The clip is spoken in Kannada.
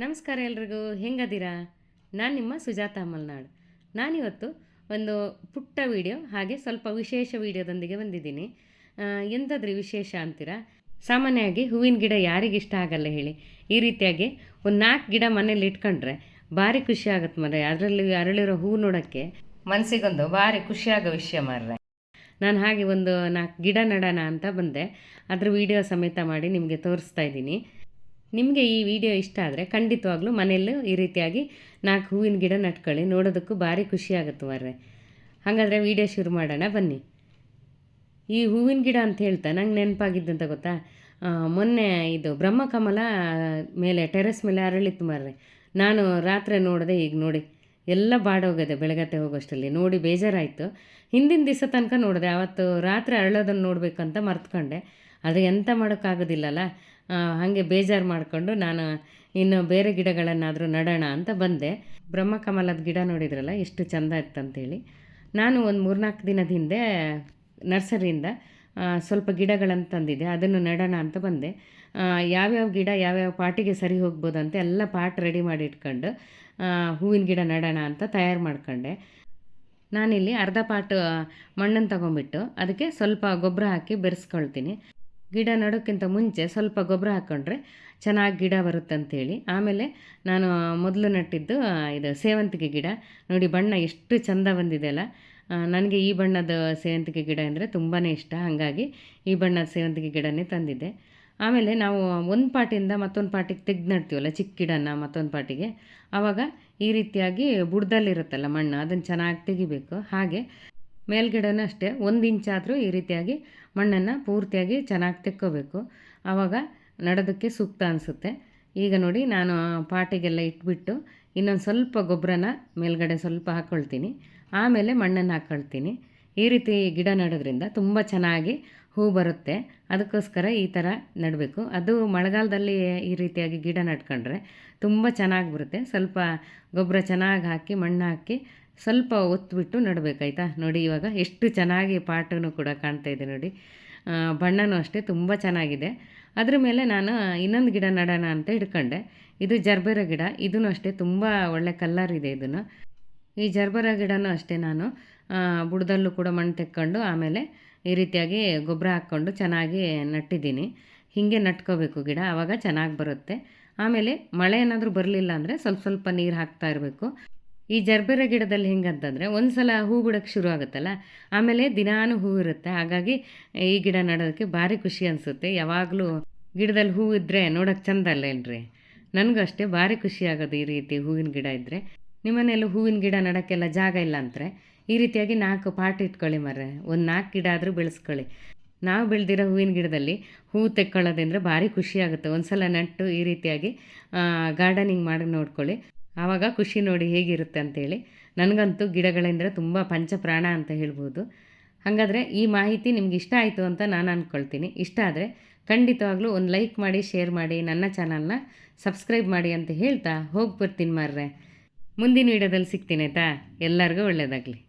ನಮಸ್ಕಾರ ಎಲ್ರಿಗೂ, ಹೆಂಗದಿರಾ? ನಾನು ನಿಮ್ಮ ಸುಜಾತ ಮಲ್ನಾಡ್. ನಾನಿವತ್ತು ಒಂದು ಪುಟ್ಟ ವಿಡಿಯೋ, ಹಾಗೆ ಸ್ವಲ್ಪ ವಿಶೇಷ ವಿಡಿಯೋದೊಂದಿಗೆ ಬಂದಿದ್ದೀನಿ. ಎಂಥದ್ರಿ ವಿಶೇಷ ಅಂತೀರಾ? ಸಾಮಾನ್ಯವಾಗಿ ಹೂವಿನ ಗಿಡ ಯಾರಿಗೆ ಇಷ್ಟ ಆಗಲ್ಲ ಹೇಳಿ. ಈ ರೀತಿಯಾಗಿ ಒಂದು ನಾಲ್ಕು ಗಿಡ ಮನೇಲಿ ಇಟ್ಕೊಂಡ್ರೆ ಭಾರಿ ಖುಷಿ ಆಗುತ್ತೆ ಮರೆ ಅದರಲ್ಲಿ ಅರಳಿರೋ ಹೂ ನೋಡೋಕ್ಕೆ ಮನಸ್ಸಿಗೊಂದು ಭಾರಿ ಖುಷಿಯಾಗೋ ವಿಷಯ ಮಾರ್ರೆ. ನಾನು ಹಾಗೆ ಒಂದು ನಾಲ್ಕು ಗಿಡ ನೆಡೋಣ ಅಂತ ಬಂದೆ. ಅದ್ರ ವಿಡಿಯೋ ಸಮೇತ ಮಾಡಿ ನಿಮಗೆ ತೋರಿಸ್ತಾ ಇದ್ದೀನಿ. ನಿಮಗೆ ಈ ವಿಡಿಯೋ ಇಷ್ಟ ಆದರೆ ಖಂಡಿತವಾಗ್ಲೂ ಮನೆಯಲ್ಲೂ ಈ ರೀತಿಯಾಗಿ ನಾಲ್ಕು ಹೂವಿನ ಗಿಡ ನಟ್ಕೊಳ್ಳಿ ನೋಡೋದಕ್ಕೂ ಭಾರಿ ಖುಷಿ ಆಗುತ್ತೆ ಮಾರ್ರೆ. ಹಾಗಾದರೆ ವಿಡಿಯೋ ಶುರು ಮಾಡೋಣ, ಬನ್ನಿ. ಈ ಹೂವಿನ ಗಿಡ ಅಂತ ಹೇಳ್ತಾ ನಂಗೆ ನೆನಪಾಗಿದ್ದಂತ ಗೊತ್ತಾ? ಮೊನ್ನೆ ಇದು ಬ್ರಹ್ಮಕಮಲ ಮೇಲೆ ಟೆರೆಸ್ ಮೇಲೆ ಅರಳಿತ್ತು ಮಾರ್ರೆ. ನಾನು ರಾತ್ರಿ ನೋಡಿದೆ ಈಗ ನೋಡಿ, ಎಲ್ಲ ಬಾಡೋಗಿದೆ ಬೆಳಗತ್ತೆ ಹೋಗೋಷ್ಟರಲ್ಲಿ. ನೋಡಿ ಬೇಜಾರಾಯಿತು. ಹಿಂದಿನ ದಿವಸ ತನಕ ನೋಡಿದೆ ಆವತ್ತು ರಾತ್ರಿ ಅರಳೋದನ್ನು ನೋಡಬೇಕಂತ ಮರ್ತ್ಕೊಂಡೆ. ಆದರೆ ಎಂಥ ಮಾಡೋಕ್ಕಾಗೋದಿಲ್ಲಲ್ಲ? ಹಾಗೆ ಬೇಜಾರು ಮಾಡಿಕೊಂಡು ನಾನು ಇನ್ನು ಬೇರೆ ಗಿಡಗಳನ್ನಾದರೂ ನಡೋಣ ಅಂತ ಬಂದೆ. ಬ್ರಹ್ಮಕಮಲದ ಗಿಡ ನೋಡಿದ್ರಲ್ಲ, ಎಷ್ಟು ಚೆಂದ ಇತ್ತಂತೇಳಿ ನಾನು ಒಂದು ಮೂರ್ನಾಲ್ಕು ದಿನದ ಹಿಂದೆ ನರ್ಸರಿಯಿಂದ ಸ್ವಲ್ಪ ಗಿಡಗಳನ್ನು ತಂದಿದ್ದೆ. ಅದನ್ನು ನೆಡೋಣ ಅಂತ ಬಂದೆ. ಯಾವ್ಯಾವ ಗಿಡ ಯಾವ್ಯಾವ ಪಾಟಿಗೆ ಸರಿ ಹೋಗ್ಬೋದು ಅಂತ ಎಲ್ಲ ಪಾಟ್ ರೆಡಿ ಮಾಡಿ ಇಟ್ಕೊಂಡು ಹೂವಿನ ಗಿಡ ನೆಡೋಣ ಅಂತ ತಯಾರು ಮಾಡ್ಕೊಂಡೆ. ನಾನಿಲ್ಲಿ ಅರ್ಧ ಪಾಟ್ ಮಣ್ಣನ್ನು ತಗೊಂಬಿಟ್ಟು, ಅದಕ್ಕೆ ಸ್ವಲ್ಪ ಗೊಬ್ಬರ ಹಾಕಿ ಬೆರೆಸ್ಕೊಳ್ತೀನಿ. ಗಿಡ ನೆಡೋಕ್ಕಿಂತ ಮುಂಚೆ ಸ್ವಲ್ಪ ಗೊಬ್ಬರ ಹಾಕ್ಕೊಂಡ್ರೆ ಚೆನ್ನಾಗಿ ಗಿಡ ಬರುತ್ತೆ ಅಂಥೇಳಿ ಆಮೇಲೆ ನಾನು ಮೊದಲು ನೆಟ್ಟಿದ್ದು ಇದು ಸೇವಂತಿಗೆ ಗಿಡ. ನೋಡಿ, ಬಣ್ಣ ಎಷ್ಟು ಚಂದ ಬಂದಿದೆ ಅಲ್ಲ. ನನಗೆ ಈ ಬಣ್ಣದ ಸೇವಂತಿಗೆ ಗಿಡ ಅಂದರೆ ತುಂಬಾ ಇಷ್ಟ. ಹಾಗಾಗಿ ಈ ಬಣ್ಣದ ಸೇವಂತಿಗೆ ಗಿಡನೇ ತಂದಿದ್ದೆ. ಆಮೇಲೆ ನಾವು ಒಂದು ಪಾಟಿಂದ ಮತ್ತೊಂದು ಪಾಟಿಗೆ ತೆಗ್ದು ನಡ್ತೀವಲ್ಲ, ಚಿಕ್ಕ ಗಿಡನ ಮತ್ತೊಂದು ಪಾಟಿಗೆ. ಆವಾಗ ಈ ರೀತಿಯಾಗಿ ಬುಡದಲ್ಲಿರುತ್ತಲ್ಲ ಮಣ್ಣು, ಅದನ್ನು ಚೆನ್ನಾಗಿ ತೆಗಿಬೇಕು. ಹಾಗೆ ಮೇಲ್ಗಡೆನೂ ಅಷ್ಟೇ, ಒಂದು ಇಂಚಾದರೂ ಈ ರೀತಿಯಾಗಿ ಮಣ್ಣನ್ನು ಪೂರ್ತಿಯಾಗಿ ಚೆನ್ನಾಗಿ ತೆಕ್ಕೋಬೇಕು. ಆವಾಗ ನಡೋದಕ್ಕೆ ಸೂಕ್ತ ಅನಿಸುತ್ತೆ. ಈಗ ನೋಡಿ ನಾನು ಪಾಟಿಗೆಲ್ಲ ಇಟ್ಬಿಟ್ಟು ಇನ್ನೊಂದು ಸ್ವಲ್ಪ ಗೊಬ್ಬರನ ಮೇಲ್ಗಡೆ ಸ್ವಲ್ಪ ಹಾಕ್ಕೊಳ್ತೀನಿ ಆಮೇಲೆ ಮಣ್ಣನ್ನು ಹಾಕ್ಕೊಳ್ತೀನಿ ಈ ರೀತಿ ಗಿಡ ನೆಡೋದ್ರಿಂದ ತುಂಬ ಚೆನ್ನಾಗಿ ಹೂ ಬರುತ್ತೆ. ಅದಕ್ಕೋಸ್ಕರ ಈ ಥರ ನೆಡಬೇಕು. ಅದು ಮಳೆಗಾಲದಲ್ಲಿ ಈ ರೀತಿಯಾಗಿ ಗಿಡ ನಡ್ಕೊಂಡ್ರೆ ತುಂಬ ಚೆನ್ನಾಗಿ ಬರುತ್ತೆ. ಸ್ವಲ್ಪ ಗೊಬ್ಬರ ಚೆನ್ನಾಗಿ ಹಾಕಿ ಮಣ್ಣು ಹಾಕಿ ಸ್ವಲ್ಪ ಒತ್ಬಿಟ್ಟು ನೆಡಬೇಕಾಯ್ತಾ? ನೋಡಿ ಇವಾಗ ಎಷ್ಟು ಚೆನ್ನಾಗಿ ಪಾಟನ್ನು ಕೂಡ ಕಾಣ್ತಾ ಇದೆ ನೋಡಿ. ಬಣ್ಣನೂ ಅಷ್ಟೇ ತುಂಬ ಚೆನ್ನಾಗಿದೆ. ಅದ್ರ ಮೇಲೆ ನಾನು ಇನ್ನೊಂದು ಗಿಡ ನೆಡೋಣ ಅಂತ ಹಿಡ್ಕೊಂಡೆ. ಇದು ಜರ್ಬೆರ ಗಿಡ. ಇದೂ ಅಷ್ಟೇ ತುಂಬ ಒಳ್ಳೆ ಕಲ್ಲರ್ ಇದೆ ಇದನ್ನು ಈ ಜರ್ಬರ ಗಿಡನೂ ಅಷ್ಟೇ ನಾನು ಬುಡದಲ್ಲೂ ಕೂಡ ಮಣ್ಣು ತೆಕ್ಕೊಂಡು ಆಮೇಲೆ ಈ ರೀತಿಯಾಗಿ ಗೊಬ್ಬರ ಹಾಕ್ಕೊಂಡು ಚೆನ್ನಾಗಿ ನಟ್ಟಿದ್ದೀನಿ. ಹೀಗೆ ನಟ್ಕೋಬೇಕು ಗಿಡ ಆವಾಗ ಚೆನ್ನಾಗಿ ಬರುತ್ತೆ. ಆಮೇಲೆ ಮಳೆ ಏನಾದರೂ ಬರಲಿಲ್ಲ ಅಂದರೆ ಸ್ವಲ್ಪ ಸ್ವಲ್ಪ ನೀರು ಹಾಕ್ತಾ ಇರಬೇಕು. ಈ ಜರ್ಬೆರ ಗಿಡದಲ್ಲಿ ಹೆಂಗಂತಂದರೆ ಒಂದು ಸಲ ಹೂ ಬಿಡೋಕ್ಕೆ ಶುರು ಆಗುತ್ತಲ್ಲ? ಆಮೇಲೆ ದಿನಾನು ಹೂ ಇರುತ್ತೆ. ಹಾಗಾಗಿ ಈ ಗಿಡ ನೆಡೋದಕ್ಕೆ ಭಾರಿ ಖುಷಿ ಅನಿಸುತ್ತೆ. ಯಾವಾಗಲೂ ಗಿಡದಲ್ಲಿ ಹೂ ಇದ್ದರೆ ನೋಡೋಕ್ಕೆ ಚಂದ ಅಲ್ಲ ಏನ್ರಿ? ನನಗೂ ಅಷ್ಟೇ ಭಾರಿ ಖುಷಿ ಆಗೋದು ಈ ರೀತಿ ಹೂವಿನ ಗಿಡ ಇದ್ದರೆ ನಿಮ್ಮನೆಯಲ್ಲೂ ಹೂವಿನ ಗಿಡ ನೆಡೋಕ್ಕೆಲ್ಲ ಜಾಗ ಇಲ್ಲ ಅಂತಾರೆ ಈ ರೀತಿಯಾಗಿ ನಾಲ್ಕು ಪಾಟ್ ಇಟ್ಕೊಳ್ಳಿ ಮರೆ ಒಂದು ನಾಲ್ಕು ಗಿಡ ಆದರೂ ಬೆಳೆಸ್ಕೊಳ್ಳಿ. ನಾವು ಬೆಳೆದಿರೋ ಹೂವಿನ ಗಿಡದಲ್ಲಿ ಹೂ ತೆಕ್ಕೊಳ್ಳೋದಂದರೆ ಭಾರಿ ಖುಷಿ ಆಗುತ್ತೆ. ಒಂದು ಸಲ ನೆಟ್ಟು ಈ ರೀತಿಯಾಗಿ ಗಾರ್ಡನಿಂಗ್ ಮಾಡಿ ನೋಡ್ಕೊಳ್ಳಿ. ಆವಾಗ ಖುಷಿ ನೋಡಿ ಹೇಗಿರುತ್ತೆ ಅಂತೇಳಿ. ನನಗಂತೂ ಗಿಡಗಳೆಂದರೆ ತುಂಬ ಪಂಚಪ್ರಾಣ ಅಂತ ಹೇಳ್ಬೋದು. ಹಾಗಾದರೆ ಈ ಮಾಹಿತಿ ನಿಮ್ಗೆ ಇಷ್ಟ ಆಯಿತು ಅಂತ ನಾನು ಅಂದ್ಕೊಳ್ತೀನಿ ಇಷ್ಟ ಆದರೆ ಖಂಡಿತವಾಗ್ಲೂ ಒಂದು ಲೈಕ್ ಮಾಡಿ ಶೇರ್ ಮಾಡಿ, ನನ್ನ ಚಾನಲ್ನ ಸಬ್ಸ್ಕ್ರೈಬ್ ಮಾಡಿ ಅಂತ ಹೇಳ್ತಾ ಹೋಗಿ ಬರ್ತೀನಿ ಮಾರ್ರೆ. ಮುಂದಿನ ವೀಡಿಯೋದಲ್ಲಿ ಸಿಗ್ತೀನಿ ಆಯಿತಾ? ಎಲ್ಲರಿಗೂ ಒಳ್ಳೆಯದಾಗಲಿ